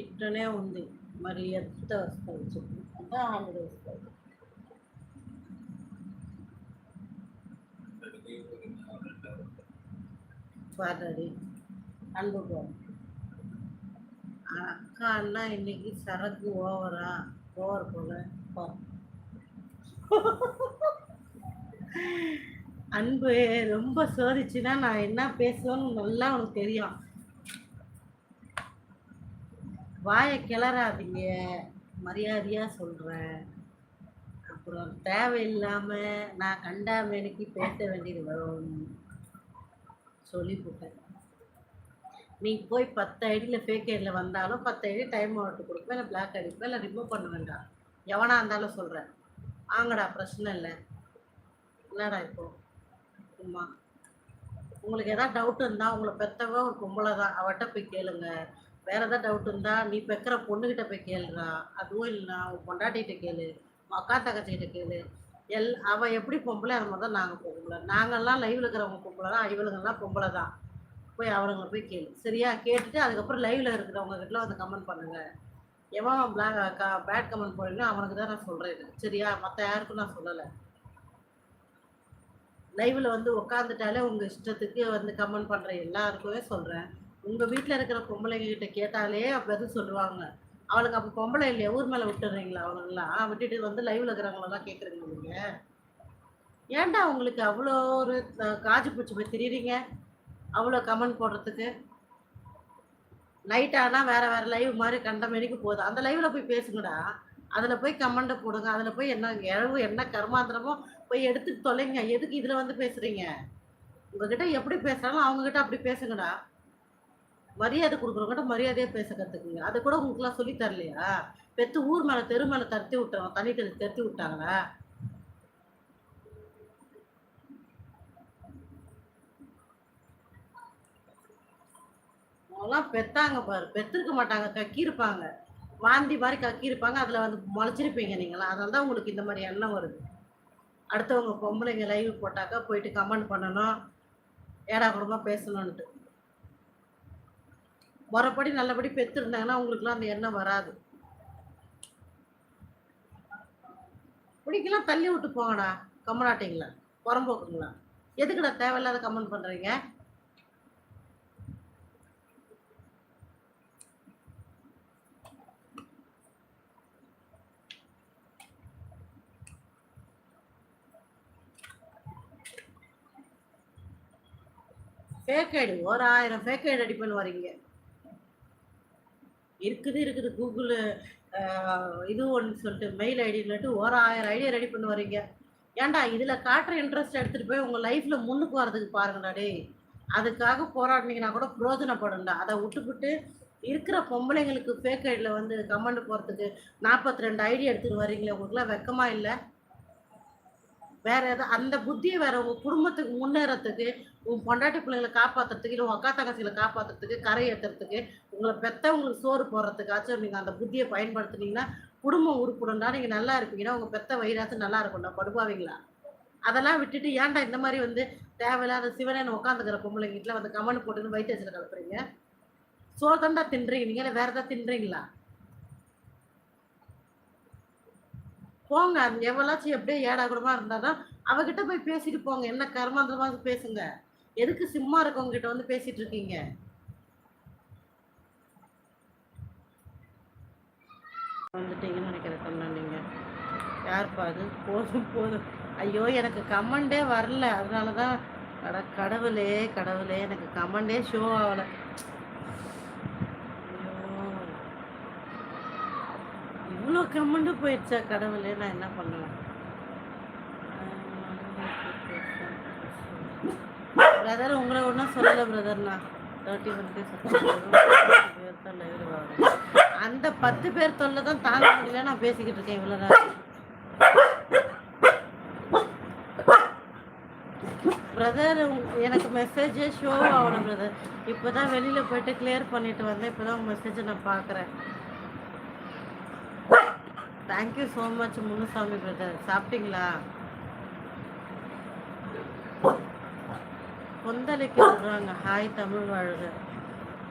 ఇట్లనే ఉంది మరి ఎంత వస్తుంది చెప్పు అంతా హండ్రెడ్ వస్తుంది பாரடி அன்பு அக்கா அண்ணா இன்னைக்கு சரக்கு ஓவரா ஓவர் போல பா. அன்பு ரொம்ப சோதிச்சுன்னா நான் என்ன பேசுவேன்னு நல்லா உனக்கு தெரியும் வாயை கிளறாதீங்க. மரியாதையாக சொல்கிறேன் அப்புறம் தேவையில்லாமல் நான் கண்டாமேனுக்கு பேச வேண்டியது வரும். சொல்லி போட்டேன். நீ போய் பத்து ஐடியில் ஃபேக் ஐடியில் வந்தாலும் பத்து ஐடி டைம் அவுட்டு கொடுப்பேன் இல்லை பிளாக் அடிப்பேன் இல்லை ரிமூவ் பண்ண வேண்டாம். எவனாக இருந்தாலும் சொல்கிறேன் வாங்கடா பிரச்சனை இல்லை. என்னடா இப்போ? சும்மா. உங்களுக்கு எதாவது டவுட் இருந்தால் உங்களை பெற்றவ ஒரு கும்பலை தான் அவட்ட போய் கேளுங்கள் வேறு எதாவது டவுட் இருந்தால் நீ பெக்கிற பொண்ணுக்கிட்ட போய் கேளுடா. அதுவும் இல்லைனா உன் பொண்டாட்டிகிட்ட கேளு. அக்கா தங்கச்சிக்கிட்ட கேளு. எல் அவள் எப்படி பொம்பளை அது மாதிரி தான் நாங்கள் பொம்பளை நாங்கள்லாம் லைவில் இருக்கிறவங்க பொம்பளை தான். இவளுங்கெல்லாம் பொம்பளை தான். போய் அவனுங்க போய் கேளு. சரியா? கேட்டுட்டு அதுக்கப்புறம் லைவில் இருக்கிறவங்க கிட்ட வந்து கமெண்ட் பண்ணுங்க. எவன் பிளாக் கா பேட் கமெண்ட் போடுறீங்களோ அவனுக்கு தான் நான் சொல்கிறேன் சரியா? மற்ற யாருக்கும் நான் சொல்லலை. லைவில் வந்து உட்காந்துட்டாலே உங்கள் இஷ்டத்துக்கு வந்து கமெண்ட் பண்ணுற எல்லாருக்குமே சொல்கிறேன் உங்கள் வீட்டில் இருக்கிற பொம்பளைங்க கிட்ட கேட்டாலே பதில் சொல்லுவாங்க. அவளுக்கு அப்போ பொம்பளை இல்லையா? ஊர் மேலே விட்டுறீங்களா அவனுங்களாம் விட்டுட்டு வந்து லைவ்ல இருக்கிறவங்களெல்லாம் கேட்குறீங்க நீங்க? ஏன்டா உங்களுக்கு அவ்வளோ ஒரு காஜு பூச்சி போய் தெரியுறீங்க? அவ்வளோ கமெண்ட் போடுறதுக்கு? நைட் ஆனால் வேற வேற லைவ் மாதிரி கண்ட மணிக்கு போகுது. அந்த லைவ்ல போய் பேசுங்கடா. அதில் போய் கமெண்ட்டை போடுங்க. அதில் போய் என்ன இழவு என்ன கர்மாந்திரமோ போய் எடுத்து தொலைங்க. எதுக்கு இதில் வந்து பேசுகிறீங்க உங்ககிட்ட எப்படி பேசுகிறாலும் அவங்ககிட்ட அப்படி பேசுங்கடா. மரியாதை கொடுக்குறவங்ககிட்ட மரியாதையாக பேச கற்றுக்குங்க அது கூட உங்களுக்குலாம் சொல்லி தரலையா? பெற்று ஊர் மேலே தெரு மேலே தருத்தி விட்டாங்க தண்ணி தெளி தருத்தி விட்டாங்களா? அவங்களாம் பெத்தாங்க பாரு. பெத்திருக்க மாட்டாங்க கக்கியிருப்பாங்க. வாந்தி மாதிரி கக்கியிருப்பாங்க. அதில் வந்து முளைச்சிருப்பீங்க நீங்களாம் அதனால தான் உங்களுக்கு இந்த மாதிரி எண்ணம் வருது. அடுத்தவங்க பொம்பளைங்க லைவ் போட்டாக்கா போயிட்டு கமெண்ட் பண்ணணும். ஏடா குடும்பமாக பேசணுன்ட்டு வரப்படி நல்லபடி பெற்றிருந்தாங்கன்னா உங்களுக்குலாம் அந்த எண்ணம் வராது. பிடிக்கலாம் தள்ளி விட்டு போங்கடா கம்மனாட்டிங்களா புறம்போக்குங்களா. எதுக்குடா தேவையில்லாத கமெண்ட் பண்ணுறீங்க ஃபேக் ஐடி ஒரு ஆயிரம் ஃபேக் ஐடி ரெடி வரீங்க இருக்குது இருக்குது. கூகுள் இது ஒன்று சொல்லிட்டு மெயில் ஐடின்னுட்டு ஒரு ஆயிரம் ஐடியா ரெடி பண்ணி வரீங்க ஏன்டா இதில் காட்டுற இன்ட்ரெஸ்ட் எடுத்துகிட்டு போய் உங்கள் லைஃப்பில் முன்னுக்கு வரதுக்கு பாருங்கடா டேய். அதுக்காக போராடினீங்கன்னா கூட பிரயோஜனப்படும்டா. அதை விட்டுப்புட்டு இருக்கிற பொம்பளைங்களுக்கு ஃபேக் ஐடியில் வந்து கமெண்ட் போகிறதுக்கு நாற்பத்தி ரெண்டு ஐடி எடுத்துகிட்டு வரீங்களே உங்களுக்குலாம் வெக்கமாக இல்லை? வேற ஏதாவது அந்த புத்தியை வேற உங்க குடும்பத்துக்கு முன்னேறத்துக்கு உன் பொண்டாட்டி பிள்ளைங்களை காப்பாத்துறதுக்கு இல்லை உங்க அக்கா தங்கச்சிகளை காப்பாத்துறதுக்கு கரை ஏற்றுறதுக்கு உங்களை பெத்தவங்களுக்கு சோறு போடுறதுக்காச்சும் நீங்கள் அந்த புத்தியை பயன்படுத்துனீங்கன்னா குடும்பம் உருப்படும்டா நீங்கள் நல்லா இருப்பீங்கன்னா உங்கள் பெத்த வயிறாச்சும் நல்லா இருக்கும்டா படுப்பாவீங்களா அதெல்லாம் விட்டுட்டு ஏன்டா இந்த மாதிரி வந்து தேவையில்லாத சிவனேன்னு உட்காந்துக்கிற பொம்பளைங்க வீட்டில் வந்து கமெண்ட் போட்டுன்னு வயிற்று கலப்புறீங்க சோறு தாண்டா தின்றீங்க. நீங்கள் இல்லை வேற ஏதாவது தின்றீங்களா? போங்க அது எவ்வளாச்சும் எப்படியே ஏடா கூடமா இருந்தாதான் அவகிட்ட போய் பேசிட்டு போங்க. என்ன கர்மாந்திரமா பேசுங்க? எதுக்கு சிம்மா இருக்கவங்க கிட்ட வந்து பேசிட்டு இருக்கீங்க? வந்துட்டீங்கன்னு நினைக்கிறேன் சொன்னா நீங்க யாருப்பா அது? போதும் போதும். ஐயோ எனக்கு கமெண்டே வரல. அதனால தான் அட கடவுளே கடவுளே எனக்கு கமெண்டே ஷோ ஆகலை. இவ்வளோ கமெண்ட் போயிடுச்சா கடவுளே நான் என்ன பண்ணுவேன் பிரதர் உங்களை ஒன்றும் சொல்லலை பிரதர் நான் தேர்ட்டி ஒன் பேர் அந்த பத்து பேர் தொல்லை தான் தாங்க முடியல நான் பேசிக்கிட்டு இருக்கேன் இவ்வளோதான் பிரதர் எனக்கு மெசேஜே ஷோ ஆகணும் பிரதர் இப்போ தான் வெளியில் போயிட்டு கிளியர் பண்ணிட்டு வந்தேன். இப்போ தான் மெசேஜை நான் பார்க்குறேன். Thank you so much Munusamy brother சாப்பிட்டீங்களா? கொந்தளிக்க சொல்கிறாங்க ஹாய் தமிழ் வாழ்க.